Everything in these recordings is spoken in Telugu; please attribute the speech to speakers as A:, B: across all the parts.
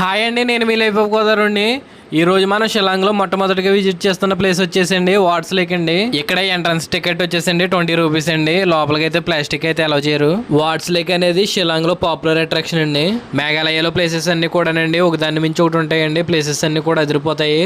A: హాయ్ అండి నేను మీ లైఫ్ గోదావరిని ఈరోజు ఈ రోజు మనం షిలాంగ్లో మొట్టమొదటిగా విజిట్ చేస్తున్న ప్లేస్ వచ్చేసండి వాట్స్ లేక్ అండి. ఇక్కడ ఎంట్రన్స్ టికెట్ వచ్చేసండి ట్వంటీ రూపీస్ అండి. లోపలికి అయితే ప్లాస్టిక్ అయితే అలౌ చేయరు. వాట్స్ లేక్ అనేది షిలాంగ్లో పాపులర్ అట్రాక్షన్ అండి. మేఘాలయలో ప్లేసెస్ అన్ని కూడానండి ఒక దాని మించి ఒకటి ఉంటాయండి. ప్లేసెస్ అన్ని కూడా అదిరిపోతాయి.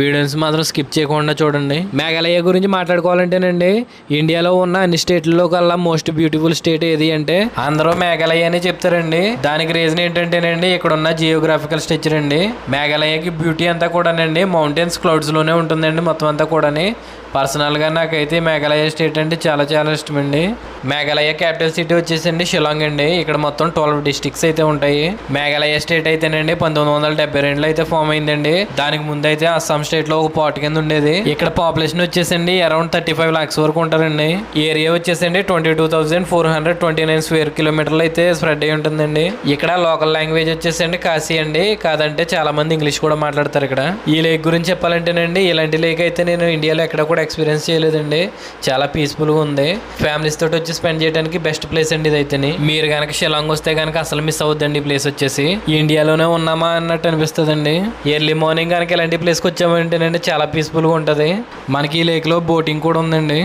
A: వీడియోస్ మాత్రం స్కిప్ చేయకుండా చూడండి. మేఘాలయ గురించి మాట్లాడుకోవాలంటేనండి ఇండియాలో ఉన్న అన్ని స్టేట్లలో కల్లా మోస్ట్ బ్యూటిఫుల్ స్టేట్ ఏది అంటే అందరూ మేఘాలయ అని చెప్తారండి. దానికి రీజన్ ఏంటంటేనండి ఇక్కడ ఉన్న జియోగ్రాఫికల్ స్ట్రక్చర్ అండి. మేఘాలయకి బ్యూటీ అంతా కూడానండి మౌంటైన్స్ క్లౌడ్స్లోనే ఉంటుందండి మొత్తం అంతా కూడాని. పర్సనల్గా నాకైతే మేఘాలయ స్టేట్ అంటే చాలా చాలా ఇష్టం అండి. మేఘాలయ క్యాపిటల్ సిటీ వచ్చేసండి షిలాంగ్ అండి. ఇక్కడ మొత్తం ట్వెల్వ్ డిస్ట్రిక్ట్స్ అయితే ఉంటాయి. మేఘాలయ స్టేట్ అయితేనండి పంతొమ్మిది వందల డెబ్బై రెండులో అయితే ఫామ్ అయిందండి. దానికి ముందు అయితే అస్సాం స్టేట్లో ఒక పార్ట్ కింద ఉండేది. ఇక్కడ పాపులేషన్ వచ్చేసండి అరౌండ్ థర్టీ ఫైవ్ లాక్స్ వరకు ఉంటారండి. ఏరియా వచ్చేసండి twenty two thousand four hundred twenty nine square కిలోమీటర్లు అయితే స్ప్రెడ్ అయి ఉంటుందండి. ఇక్కడ లోకల్ లాంగ్వేజ్ వచ్చేసండి కాశీ అండి. కాదంటే చాలా మంది ఇంగ్లీష్ కూడా మాట్లాడతారు ఇక్కడ. ఈ లేక్ గురించి చెప్పాలంటేనండి ఇలాంటి లేక్ అయితే నేను ఇండియాలో ఎక్కడ కూడా ఎక్స్పీరియన్స్ చేయలేదండి. చాలా పీస్ఫుల్గా ఉంది. ఫ్యామిలీస్ తోటి వచ్చి స్పెండ్ చేయడానికి బెస్ట్ ప్లేస్ అండి ఇదైతే మీరు కనుక షిలాంగ్ వస్తే కనుక అసలు మిస్ అవుద్దండి ప్లేస్ వచ్చేసి. ఇండియాలోనే ఉన్నామా అన్నట్టు అనిపిస్తుందండి. ఎర్లీ మార్నింగ్ కనుక ఇలాంటి ప్లేస్కి వచ్చామంటేనండి చాలా పీస్ఫుల్గా ఉంటుంది. మనకి ఈ లేక్లో బోటింగ్ కూడా ఉందండి.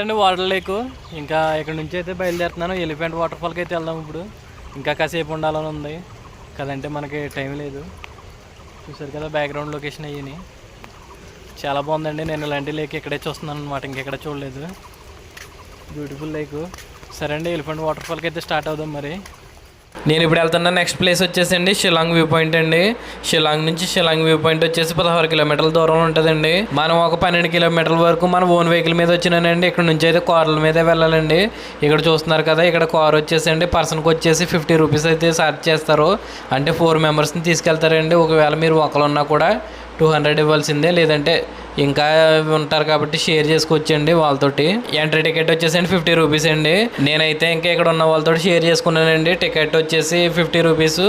A: చూసారు వాటర్ లేక్ ఇంకా ఇక్కడ నుంచి అయితే బయలుదేరుతున్నాను. ఎలిఫెంట్ వాటర్ ఫాల్కి అయితే వెళ్దాం ఇప్పుడు. ఇంకా కాసేపు ఉండాలని ఉంది. కదంటే మనకి టైం లేదు. చూసారు కదా బ్యాక్గ్రౌండ్ లొకేషన్ అయ్యి చాలా బాగుందండి. నేను ఇలాంటి లేక్ ఇక్కడే చూస్తున్నాను అనమాట ఇంకెక్కడ చూడలేదు. బ్యూటిఫుల్ లేక్ సరే అండి ఎలిఫెంట్ వాటర్ ఫాల్కి అయితే స్టార్ట్ అవుదాం మరి. నేను ఇప్పుడు వెళ్తున్న నెక్స్ట్ ప్లేస్ వచ్చేసండి షిలాంగ్ వ్యూ పాయింట్ అండి. షిలాంగ్ నుంచి షిలాంగ్ వ్యూ పాయింట్ వచ్చేసి పదహారు కిలోమీటర్ల దూరం ఉంటుందండి. మనం ఒక పన్నెండు కిలోమీటర్ల వరకు మన ఓన్ వెహికల్ మీద వచ్చినానండి. ఇక్కడ నుంచి అయితే కార్ల మీద వెళ్ళాలండి. ఇక్కడ చూస్తున్నారు కదా ఇక్కడ కార్ వచ్చేసండి. పర్సన్కి వచ్చేసి ఫిఫ్టీ రూపీస్ అయితే ఛార్జ్ చేస్తారు. అంటే ఫోర్ మెంబర్స్ని తీసుకెళ్తారండి. ఒకవేళ మీరు ఒకరు ఉన్నా కూడా టూ హండ్రెడ్ ఇవ్వాల్సిందే. లేదంటే ఇంకా ఉంటారు కాబట్టి షేర్ చేసుకోవచ్చండి వాళ్ళతోటి. ఎంట్రీ టికెట్ వచ్చేసండి ఫిఫ్టీ రూపీస్ అండి. నేనైతే ఇంకా ఇక్కడ ఉన్న వాళ్ళతో షేర్ చేసుకున్నానండి. టికెట్ వచ్చేసి ఫిఫ్టీ రూపీస్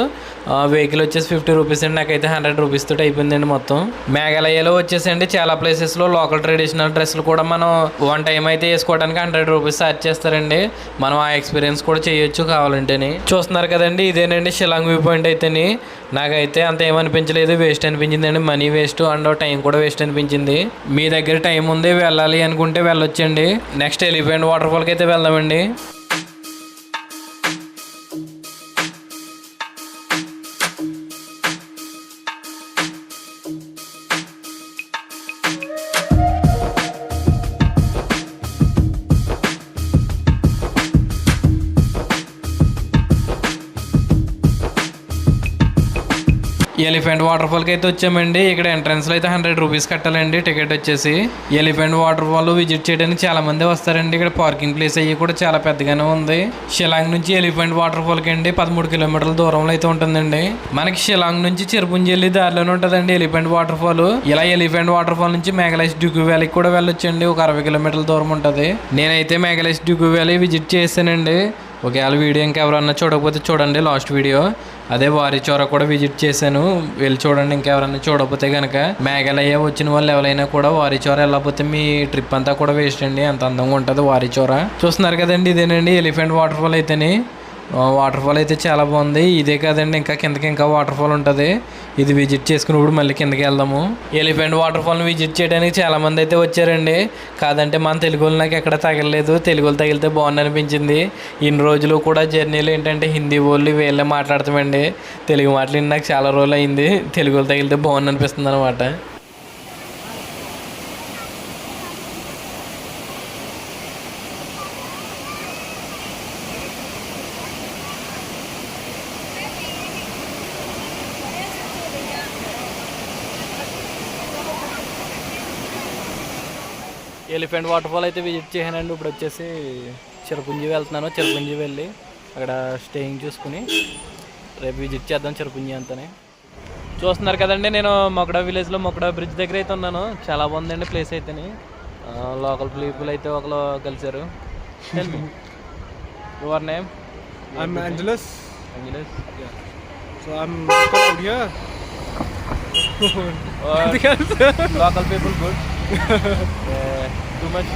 A: వెహికల్ వచ్చేసి ఫిఫ్టీ రూపీస్ అండి. నాకైతే హండ్రెడ్ రూపీస్ తోటి అయిపోయిందండి మొత్తం. మేఘాలయలో వచ్చేసండి చాలా ప్లేసెస్లో లోకల్ ట్రెడిషనల్ డ్రెస్సులు కూడా మనం వన్ టైం అయితే వేసుకోవడానికి హండ్రెడ్ రూపీస్ ఛార్జ్ చేస్తారండి. మనం ఆ ఎక్స్పీరియన్స్ కూడా చేయొచ్చు కావాలంటేని. చూస్తున్నారు కదండి ఇదేనండి షిలాంగ్ వ్యూ పాయింట్ అయితేని. నాకైతే అంత ఏమనిపించలేదు వేస్ట్ అనిపించిందండి. మనీ వేస్ట్ అండ్ టైం కూడా వేస్ట్ అనిపించింది. మీ దగ్గర టైం ఉంది వెళ్ళాలి అనుకుంటే వెళ్ళొచ్చండి. నెక్స్ట్ ఎలిఫెంట్ వాటర్ ఫాల్కి అయితే వెళ్దామండి. ఎలిఫెంట్ వాటర్ ఫాల్కి అయితే వచ్చామండి. ఇక్కడ ఎంట్రన్స్లో అయితే హండ్రెడ్ రూపీస్ కట్టాలండి. టికెట్ వచ్చేసి ఎలిఫెంట్ వాటర్ ఫాల్ విజిట్ చేయడానికి చాలా మంది వస్తారండి. ఇక్కడ పార్కింగ్ ప్లేస్ అయ్యి కూడా చాలా పెద్దగానే ఉంది. షిలాంగ్ నుంచి ఎలిఫెంట్ వాటర్ ఫాల్కి అండి పదమూడు కిలోమీటర్ల దూరంలో అయితే ఉంటుందండి. మనకి షిలాంగ్ నుంచి చిరుపుంజెల్లి దారిలోనే ఉంటుందండి ఎలిఫెంట్ వాటర్ ఫాల్ ఇలా ఎలిఫెంట్ వాటర్ ఫాల్ నుంచి మేఘాలయస్ డ్యూకు వ్యాలీకి కూడా వెళ్ళొచ్చండి. ఒక అరవై కిలోమీటర్ల దూరం ఉంటుంది. నేనైతే మేఘాలయస్ డ్యూకు వ్యాలీ విజిట్ చేశానండి. ఒకవేళ వీడియో ఇంకెవరన్నా చూడకపోతే చూడండి. Last video. అదే వారి చోర కూడా విజిట్ చేశాను. వెళ్ళి చూడండి ఇంకెవరైనా చూడకపోతే కనుక మేఘాలయ వచ్చిన వాళ్ళు ఎవరైనా కూడా వారి చోర వెళ్ళకపోతే మీ ట్రిప్ అంతా కూడా వేస్ట్ అండి. అంత అందంగా ఉంటుంది వారి చోర. చూస్తున్నారు కదండి ఇదేనండి ఎలిఫెంట్ వాటర్ ఫాల్ అయితేని. వాటర్ ఫాల్ అయితే చాలా బాగుంది. ఇదే కాదండి ఇంకా కిందకి ఇంకా వాటర్ ఫాల్ ఉంటుంది. ఇది విజిట్ చేసుకున్నప్పుడు మళ్ళీ కిందకి వెళ్దాము. ఎలిఫెంట్ వాటర్ ఫాల్ని విజిట్ చేయడానికి చాలా మంది అయితే వచ్చారండి. కాదంటే మన తెలుగు వాళ్ళు నాకు ఎక్కడ తగలలేదు. తెలుగులు తగిలితే బాగుంది అనిపించింది. ఇన్ని రోజులు కూడా జర్నీలు ఏంటంటే హిందీ వాళ్ళు వీళ్ళే మాట్లాడతామండి. తెలుగు మాటలు నాకు చాలా రోజులు అయింది. తెలుగులు తగిలితే బాగుంది అనిపిస్తుంది అనమాట ఎలిఫెంట్ వాటర్ ఫాల్ అయితే విజిట్ చేశానండి. ఇప్పుడు వచ్చేసి చిరపుంజి వెళ్తున్నాను. చిరపుంజి వెళ్ళి అక్కడ స్టేయింగ్ చూసుకుని రేపు విజిట్ చేద్దాం చెరుపుంజి అంతనే. చూస్తున్నారు కదండి నేను మొకడా విలేజ్లో మొకడా బ్రిడ్జ్ దగ్గర అయితే ఉన్నాను. చాలా బాగుందండి ప్లేస్ అయితేని. లోకల్ పీపుల్ అయితే ఒకరు కలిసారు యువర్ నేమ్
B: Angelus.
A: అంజలీస్.
B: Nothing else.
A: Local people good too much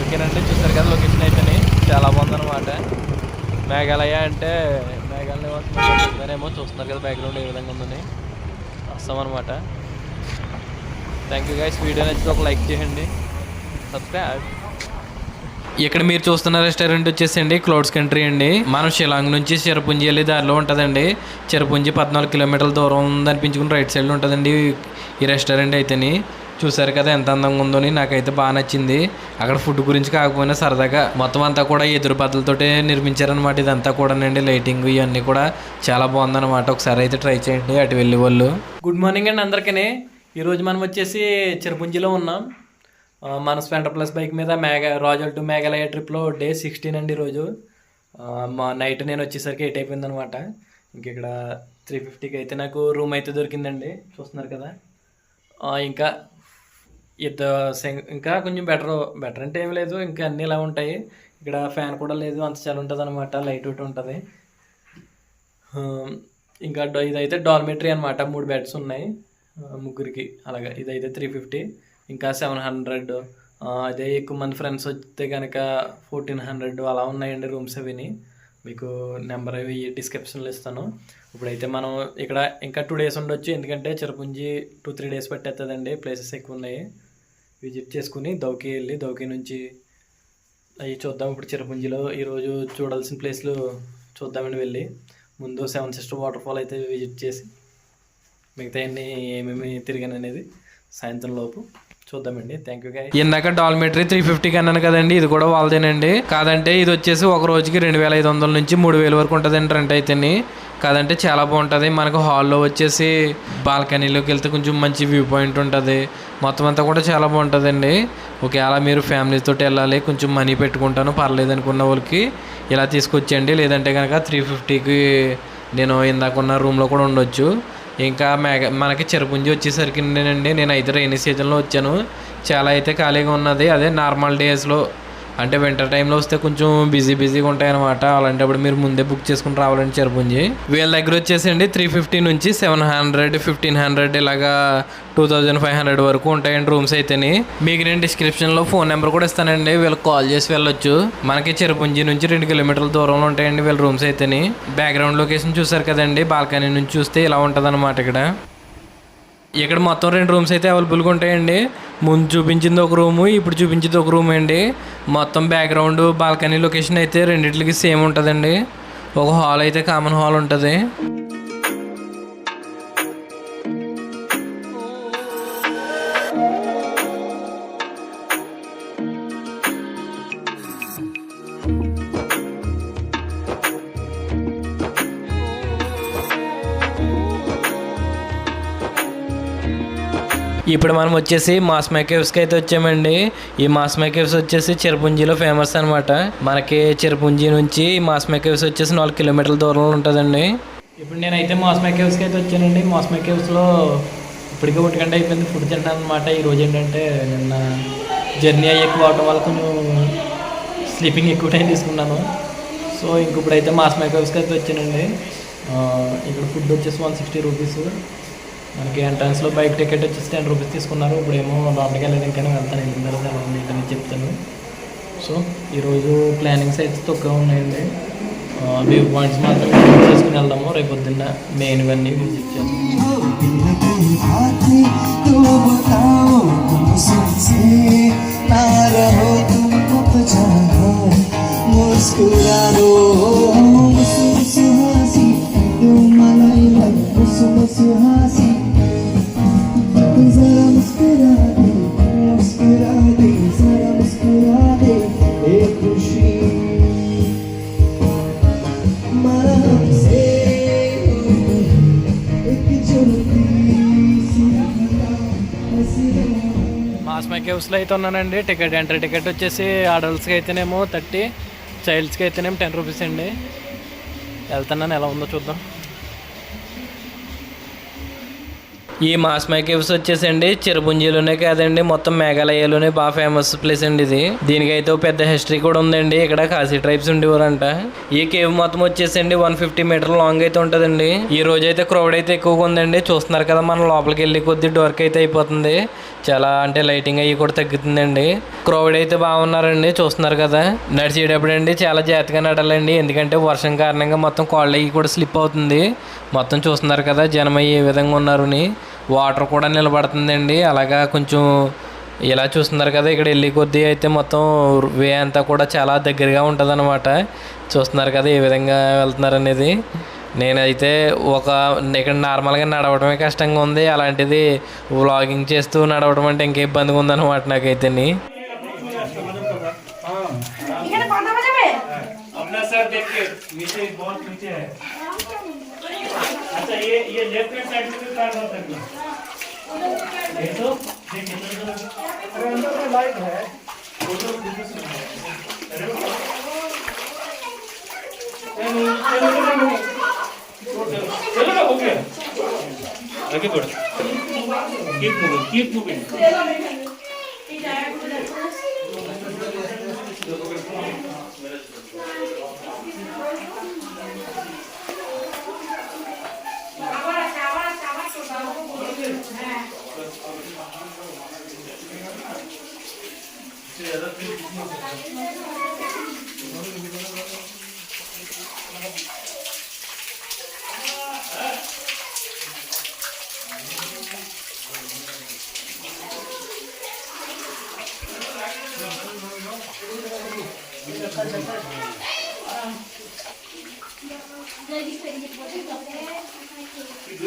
A: ఓకేనండి చూసారు కదా లొకేషన్ అయితేనే చాలా బాగుందన్నమాట. మేఘాలయ అంటే మేఘాలయ నివాసం చూస్తున్నారు కదా బ్యాక్గ్రౌండ్ ఏ విధంగా ఉందని. వస్తాం అనమాట థ్యాంక్ యూ గైస్ వీడియో నచ్చితే ఒక లైక్ చేయండి. సబ్స్క్రైబ్ ఇక్కడ మీరు చూస్తున్న రెస్టారెంట్ వచ్చేసండి క్లౌడ్స్ కంట్రీ అండి. మనం షిలాంగ్ నుంచి చిరపుంజి వెళ్ళే దారిలో ఉంటుందండి. చిరపుంజి పద్నాలుగు కిలోమీటర్ల దూరం ఉందనిపించుకుని రైట్ సైడ్లో ఉంటుందండి ఈ రెస్టారెంట్ అయితేని. చూసారు కదా ఎంత అందంగా ఉందని నాకైతే బాగా నచ్చింది. అక్కడ ఫుడ్ గురించి కాకపోయినా సరదాగా మొత్తం అంతా కూడా ఎదురు బద్దలతోటే నిర్మించారనమాట ఇదంతా కూడానండి లైటింగ్ ఇవన్నీ కూడా చాలా బాగుందన్నమాట. ఒకసారి అయితే ట్రై చేయండి అటు వెళ్ళే వాళ్ళు. గుడ్ మార్నింగ్ అండి అందరికీ ఈరోజు మనం వచ్చేసి చిరపుంజిలో ఉన్నాం. మన స్పెండర్ ప్లస్ బైక్ మీద మేఘ రాజల్ టు మేఘాలయ ట్రిప్లో డే సిక్స్టీన్ అండి ఈరోజు మా నైట్ నేను వచ్చేసరికి ఎయిట్ అయిపోయింది అనమాట ఇంక ఇక్కడ త్రీ ఫిఫ్టీకి అయితే నాకు రూమ్ అయితే దొరికిందండి. చూస్తున్నారు కదా. ఇంకా ఇద్దరు ఇంకా కొంచెం బెటర్ బెటర్ అంటే ఏం లేదు. ఇంకా అన్నీ ఇలా ఉంటాయి. ఇక్కడ ఫ్యాన్ కూడా లేదు. అంత చాలా ఉంటుంది అనమాట లైట్ ఒకటి ఉంటుంది. ఇంకా ఇదైతే డార్మెటరీ అనమాట మూడు బెడ్స్ ఉన్నాయి. ముగ్గురికి. అలాగా. ఇదైతే త్రీ ఫిఫ్టీ ఇంకా సెవెన్ హండ్రెడ్ అదే ఎక్కువ మంది ఫ్రెండ్స్ వస్తే కనుక ఫోర్టీన్ హండ్రెడ్ అలా ఉన్నాయండి రూమ్స్ అవిని. మీకు నెంబర్ అవి డిస్క్రిప్షన్లో ఇస్తాను. ఇప్పుడైతే మనం ఇక్కడ ఇంకా టూ డేస్ ఉండొచ్చు. ఎందుకంటే చిరపుంజి టూ త్రీ డేస్ పట్టేస్తుందండి ప్లేసెస్ ఎక్కువ ఉన్నాయి. విజిట్ చేసుకుని దౌకి వెళ్ళి దౌకి నుంచి అవి చూద్దాం. ఇప్పుడు చిరపుంజిలో ఈరోజు చూడాల్సిన ప్లేస్లు చూద్దామని వెళ్ళి. ముందు సెవెన్ సిస్టర్ వాటర్ ఫాల్ అయితే విజిట్ చేసి మిగతా అన్ని ఏమేమి తిరిగాను అనేది సాయంత్రం లోపు. చూద్దామండి. థ్యాంక్ యూ ఇందాక డాల్మెటరీ త్రీ ఫిఫ్టీకి అన్నాను కదండి ఇది కూడా వాళ్ళదేనండి. కాదంటే ఇది వచ్చేసి ఒక రోజుకి రెండు వేల ఐదు వందల నుంచి మూడు వేల వరకు ఉంటుందండి రెంట్ అయితేని. కాదంటే చాలా బాగుంటుంది. మనకు హాల్లో వచ్చేసి బాల్కనీలోకి వెళ్తే కొంచెం మంచి వ్యూ పాయింట్ ఉంటుంది. మొత్తం అంతా కూడా చాలా బాగుంటుందండి. ఒకవేళ మీరు ఫ్యామిలీతో వెళ్ళాలి కొంచెం మనీ పెట్టుకుంటాను పర్లేదు అనుకున్న వాళ్ళకి ఇలా తీసుకొచ్చేయండి. లేదంటే కనుక త్రీ ఫిఫ్టీకి నేను ఇందాక ఉన్న రూమ్లో కూడా ఉండొచ్చు. ఇంకా మేఘ మనకి చిరపుంజి వచ్చేసరికి నేనండి నేను అయితే రైనీ సీజన్లో వచ్చాను. చాలా అయితే ఖాళీగా ఉన్నది. అదే నార్మల్ డేస్లో అంటే వింటర్ టైంలో వస్తే కొంచెం బిజీ బిజీగా ఉంటాయి అనమాట అలాంటప్పుడు మీరు ముందే బుక్ చేసుకుని రావాలండి చెరుపుంజి. వీళ్ళ దగ్గర వచ్చేసండి త్రీ ఫిఫ్టీ నుంచి సెవెన్ హండ్రెడ్ ఫిఫ్టీన్ హండ్రెడ్ ఇలాగా టూ థౌజండ్ ఫైవ్ హండ్రెడ్ వరకు ఉంటాయండి రూమ్స్ అయితేని. మీకు నేను డిస్క్రిప్షన్లో ఫోన్ నెంబర్ కూడా ఇస్తానండి వీళ్ళకి కాల్ చేసి వెళ్ళొచ్చు. మనకి చెరుపుంజి నుంచి రెండు కిలోమీటర్ల దూరంలో ఉంటాయండి వీళ్ళ రూమ్స్ అయితేని. బ్యాక్గ్రౌండ్ లొకేషన్ చూసారు కదండి బాల్కనీ నుంచి చూస్తే ఇలా ఉంటుంది ఇక్కడ. ఇక్కడ మొత్తం రెండు రూమ్స్ అయితే అవైలబుల్గా ఉంటాయండి. ముందు చూపించింది ఒక రూము ఇప్పుడు చూపించింది ఒక రూమ్ అండి. మొత్తం బ్యాక్గ్రౌండ్ బాల్కనీ లొకేషన్ అయితే రెండింటికి సేమ్ ఉంటుందండి. ఒక హాల్ అయితే కామన్ హాల్ ఉంటుంది. ఇప్పుడు మనం వచ్చేసి మాస్ మేకేవ్స్కి అయితే వచ్చామండి. ఈ మాస్ మేకేవ్స్ వచ్చేసి చిరపుంజిలో ఫేమస్ అనమాట మనకి చిరపుంజి నుంచి మాస్ మేకేవ్స్ వచ్చేసి నాలుగు కిలోమీటర్ల దూరంలో ఉంటుందండి. ఇప్పుడు నేనైతే మాస్ మేకేవ్స్కి అయితే వచ్చానండి. మాస్ కేవ్స్లో ఇప్పటికే ఒంటి గంట అయిపోయింది ఫుడ్ తింటాను అనమాట ఈరోజు ఏంటంటే నిన్న జర్నీ అయ్యి ఎక్కువ వల్ల కొంచెం స్లీపింగ్ ఎక్కువ టైం తీసుకున్నాను. సో ఇంక ఇప్పుడైతే మాస్ కేవ్స్కి అయితే వచ్చానండి. ఇక్కడ ఫుడ్ వచ్చేసి వన్ సిక్స్టీ రూపీస్. మనకి ఎంట్రన్స్లో బైక్ టికెట్ వచ్చేసి టెన్ రూపీస్ తీసుకున్నారు ఇప్పుడేమో లోపలికి వెళ్ళలేదు ఇంకా వెళ్తాను వెళ్ళిన తర్వాత ఎలా ఉంది అని చెప్తాను సో ఈరోజు ప్లానింగ్స్ అయితే తక్కువ ఉన్నాయండి వ్యూ పాయింట్స్ మాత్రం చేసుకుని వెళ్దాము రేపు పొద్దున్న మెయిన్ ఇవన్నీ విజిట్ చేస్తాం
C: మాస్
A: మైక్ హౌస్లో అయితే ఉన్నానండి. టికెట్ ఎంట్రీ టికెట్ వచ్చేసి అడల్ట్స్కి అయితేనేమో థర్టీ చైల్డ్స్కి అయితేనేమో టెన్ రూపీస్ అండి. వెళ్తున్నాను ఎలా ఉందో చూద్దాం. ఈ మాస్మై కేవ్స్ వచ్చేసండి. చిరపుంజీలోనే కాదండి. మొత్తం మేఘాలయలోనే బాగా ఫేమస్ ప్లేస్ అండి ఇది. దీనికైతే పెద్ద హిస్టరీ కూడా ఉందండి. ఇక్కడ కాశీ ట్రైబ్స్ ఉండేవారంట. ఈ కేవ్ మొత్తం వచ్చేసండి. వన్ ఫిఫ్టీ మీటర్ లాంగ్ అయితే ఉంటుందండి. ఈ రోజు అయితే క్రౌడ్ అయితే ఎక్కువగా ఉందండి. చూస్తున్నారు కదా మనం లోపలికి వెళ్ళి కొద్ది డోర్క్ అయితే అయిపోతుంది. చాలా అంటే లైటింగ్ అవి కూడా తగ్గుతుందండి. క్రౌడ్ అయితే బాగున్నారండి చూస్తున్నారు కదా. నడిచేటప్పుడు అండి చాలా జాగ్రత్తగా నడాలండి. ఎందుకంటే వర్షం కారణంగా మొత్తం కాళ్ళు అయ్యి కూడా స్లిప్ అవుతుంది. మొత్తం చూస్తున్నారు కదా జనం అయ్యి ఏ విధంగా ఉన్నారని వాటర్ కూడా నిలబడుతుందండి. అలాగా కొంచెం ఇలా చూస్తున్నారు కదా ఇక్కడ వెళ్ళి కొద్దీ అయితే మొత్తం వే అంతా కూడా చాలా దగ్గరగా ఉంటుందన్నమాట. చూస్తున్నారు కదా ఏ విధంగా వెళ్తున్నారు అనేది. నేనైతే ఒక ఇక్కడ నార్మల్గా నడవడమే కష్టంగా ఉంది. అలాంటిది వ్లాగింగ్ చేస్తూ నడవడం అంటే ఇంకా ఇబ్బందిగా ఉందన్నమాట
D: నాకైతే नीचे अच्छा ये ये लेफ़्ट हैंड साइड में भी कार हो सकता है ये तो देखिए अरे, अंदर में लाइट है। फ़ोटो अरे चलो चलो चलो हो गया। आगे बढ़ो। Keep moving keep moving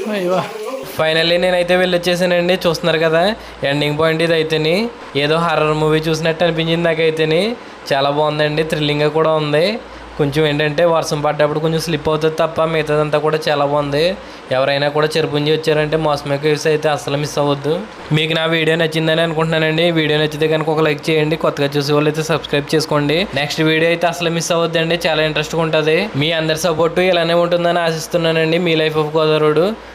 D: はいわ。
A: finally నేనైతే వెళ్ళొచ్చేసానండి. చూస్తున్నారు కదా ఎండింగ్ పాయింట్ ఇది అయితేని ఏదో హర్రర్ మూవీ చూసినట్టు అనిపించింది నాకైతేని. చాలా బాగుందండి థ్రిల్లింగ్గా కూడా ఉంది. కొంచెం ఏంటంటే వర్షం పడ్డప్పుడు కొంచెం స్లిప్ అవుతుంది తప్ప మిగతాదంతా కూడా చాలా బాగుంది. ఎవరైనా కూడా చెరుపుంజి వచ్చారంటే మోసమే కేవ్స్ అయితే అస్సలు మిస్ అవ్వద్దు. మీకు నా వీడియో నచ్చిందని అనుకుంటున్నానండి. వీడియో నచ్చితే కనుక ఒక లైక్ చేయండి. కొత్తగా చూసే వాళ్ళు అయితే సబ్స్క్రైబ్ చేసుకోండి. నెక్స్ట్ వీడియో అయితే అసలు మిస్ అవ్వద్దండి. చాలా ఇంట్రెస్ట్గా ఉంటుంది. మీ అందరి సపోర్టు ఇలానే ఉంటుందని ఆశిస్తున్నానండి. మీ లైఫ్ ఆఫ్ గోదావరుడు.